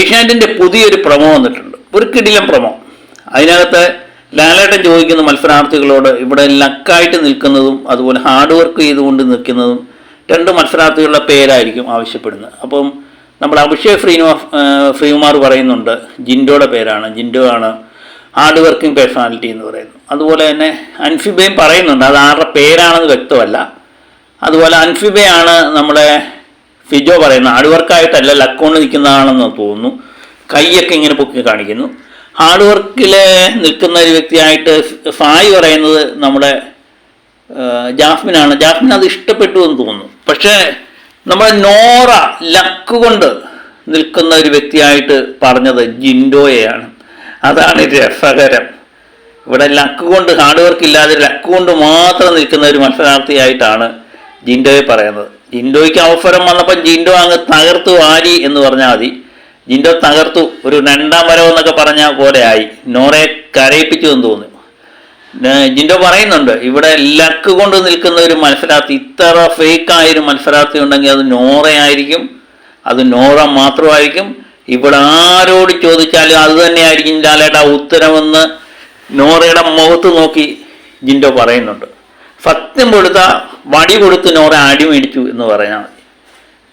ഏഷ്യാനെറ്റിന്റെ പുതിയൊരു പ്രമോ വന്നിട്ടുണ്ട്. ഒരു കിടിലം പ്രമോ. അതിനകത്ത് ലാലേട്ടൻ ചോദിക്കുന്ന മത്സരാർത്ഥികളോട് ഇവിടെ ലക്കായിട്ട് നിൽക്കുന്നതും അതുപോലെ ഹാർഡ് വർക്ക് ചെയ്തുകൊണ്ട് നിൽക്കുന്നതും രണ്ട് മത്സരാർത്ഥികളുടെ പേരായിരിക്കും ആവശ്യപ്പെടുന്നത്. അപ്പം നമ്മൾ അഭിഷേക് ശ്രീനിവാ ശ്രീകുമാർ പറയുന്നുണ്ട് ജിൻഡോയുടെ പേരാണ്. ജിൻഡോ ആണ് ഹാർഡ് വർക്കിംഗ് പേഴ്സണാലിറ്റി എന്ന് പറയുന്നത്. അതുപോലെ തന്നെ അൻഫിബയും പറയുന്നുണ്ട് അത് ആരുടെ പേരാണെന്ന് വ്യക്തമല്ല. അതുപോലെ അൻഫിബയാണ് നമ്മുടെ ഫിജോ പറയുന്നു ഹാർഡ് വർക്കായിട്ടല്ല ലക്കോണ്ട് നിൽക്കുന്നതാണെന്ന് തോന്നുന്നു. കൈയൊക്കെ ഇങ്ങനെ പൊക്കി കാണിക്കുന്നു. ഹാർഡ് വർക്കിൽ നിൽക്കുന്ന ഒരു വ്യക്തിയായിട്ട് ഫായ് പറയുന്നത് നമ്മുടെ ജാസ്മിനാണ്. ജാസ്മിൻ അത് ഇഷ്ടപ്പെട്ടു എന്ന് തോന്നുന്നു. പക്ഷേ നമ്മുടെ നോറ ലക്ക് കൊണ്ട് നിൽക്കുന്ന ഒരു വ്യക്തിയായിട്ട് പറഞ്ഞത് ജിൻഡോയെയാണ്. അതാണ് രസകരം. ഇവിടെ ലക്ക് കൊണ്ട് ഹാർഡ് വർക്ക് ഇല്ലാതെ ലക്ക് കൊണ്ട് മാത്രം നിൽക്കുന്ന ഒരു മത്സരാർത്ഥിയായിട്ടാണ് ജിൻഡോയെ പറയുന്നത്. ജിൻഡോയ്ക്ക് അവസരം വന്നപ്പോൾ ജിൻഡോ അങ്ങ് തകർത്തു വാരി എന്ന് പറഞ്ഞാൽ മതി. ജിൻഡോ തകർത്തു ഒരു രണ്ടാം വരവ് എന്നൊക്കെ പറഞ്ഞ പോലെ ആയി. നോറയെ കരയിപ്പിച്ചു എന്ന് തോന്നുന്നു ജിൻഡോ പറയുന്നുണ്ട് ഇവിടെ ലക്ക് കൊണ്ട് നിൽക്കുന്ന ഒരു മത്സരാർത്ഥി ഇത്ര ഫേക്കായ ഒരു മത്സരാർത്ഥി ഉണ്ടെങ്കിൽ അത് നോറയായിരിക്കും അത് നോറ മാത്രമായിരിക്കും. ഇവിടെ ആരോട് ചോദിച്ചാലും അത് തന്നെയായിരിക്കും ലാലേട്ട ഉത്തരമെന്ന് നോറയുടെ മുഖത്ത് നോക്കി ജിൻഡോ പറയുന്നുണ്ട്. സത്യം കൊടുത്ത വടി കൊടുത്ത് നോറ അടി മേടിച്ചു എന്ന് പറഞ്ഞാൽ മതി.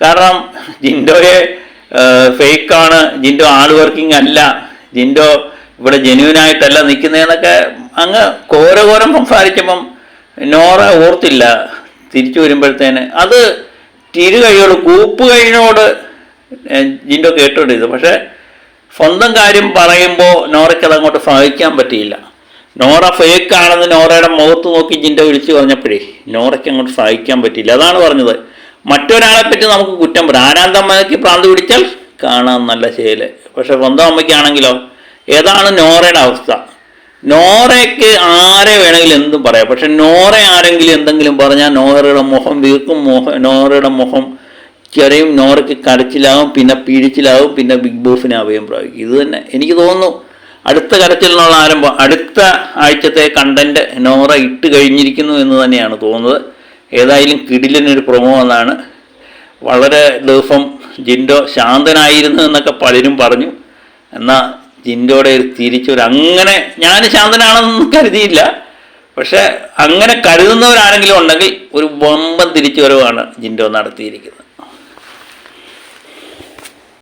കാരണം ജിൻഡോയെ ഫേക്കാണ് ജിൻഡോ ആൾ വർക്കിംഗ് അല്ല ജിൻഡോ ഇവിടെ ജെന്യൂനായിട്ടല്ല നിൽക്കുന്നതെന്നൊക്കെ അങ്ങ് ഘോരഘോരം സംസാരിച്ചപ്പം നോറ ഓർത്തില്ല തിരിച്ചു വരുമ്പോഴത്തേന്. അത് തിരു കൈയോട് കൂപ്പ് കഴിഞ്ഞോട് ജിൻഡോ കേട്ടോണ്ടിരുന്നു. പക്ഷേ സ്വന്തം കാര്യം പറയുമ്പോൾ നോറയ്ക്ക് അത് അങ്ങോട്ട് സഹിക്കാൻ പറ്റിയില്ല. നോറ ഫേക്ക് ആണെന്ന് നോറയുടെ മുഖത്ത് നോക്കി ജിന്റെ വിളിച്ചു പറഞ്ഞപ്പോഴേ നോറയ്ക്ക് അങ്ങോട്ട് സഹിക്കാൻ പറ്റില്ല അതാണ് പറഞ്ഞത്. മറ്റൊരാളെ പറ്റി നമുക്ക് കുറ്റം പറയാം. ആരാന്തമ്മയ്ക്ക് പ്രാന്ത് പിടിച്ചാൽ കാണാൻ നല്ല ശേൽ പക്ഷെ സ്വന്തം അമ്മയ്ക്കാണെങ്കിലോ? ഏതാണ് നോറയുടെ അവസ്ഥ? നോറയ്ക്ക് ആരെ വേണമെങ്കിലും എന്തും പറയാം. പക്ഷെ നോറ ആരെങ്കിലും എന്തെങ്കിലും പറഞ്ഞാൽ നോറയുടെ മുഖം വീർക്കും. മുഖം നോറയുടെ മുഖം ചെറിയും നോറയ്ക്ക് കരച്ചിലാവും പിന്നെ പിഴിച്ചിലാവും പിന്നെ ബിഗ് ബോസിനെ അഭയം പ്രാപിക്കും. ഇത് തന്നെ എനിക്ക് തോന്നുന്നു. അടുത്ത കരച്ചിലിനുള്ള ആരംഭം അടുത്ത ആഴ്ചത്തെ കണ്ടന്റ് നോറ ഇട്ട് കഴിഞ്ഞിരിക്കുന്നു എന്ന് തന്നെയാണ് തോന്നുന്നത്. ഏതായാലും കിടിലിനൊരു പ്രൊമോ എന്നാണ്. വളരെ ദിവസം ജിൻഡോ ശാന്തനായിരുന്നു എന്നൊക്കെ പലരും പറഞ്ഞു. എന്നാൽ ജിൻഡോയുടെ ഒരു തിരിച്ചൊരു അങ്ങനെ ഞാൻ ശാന്തനാണെന്ന് കരുതിയില്ല. പക്ഷേ അങ്ങനെ കരുതുന്നവരാരെങ്കിലും ഉണ്ടെങ്കിൽ ഒരു വമ്പൻ തിരിച്ചുവരവാണ് ജിൻഡോ നടത്തിയിരിക്കുന്നത്.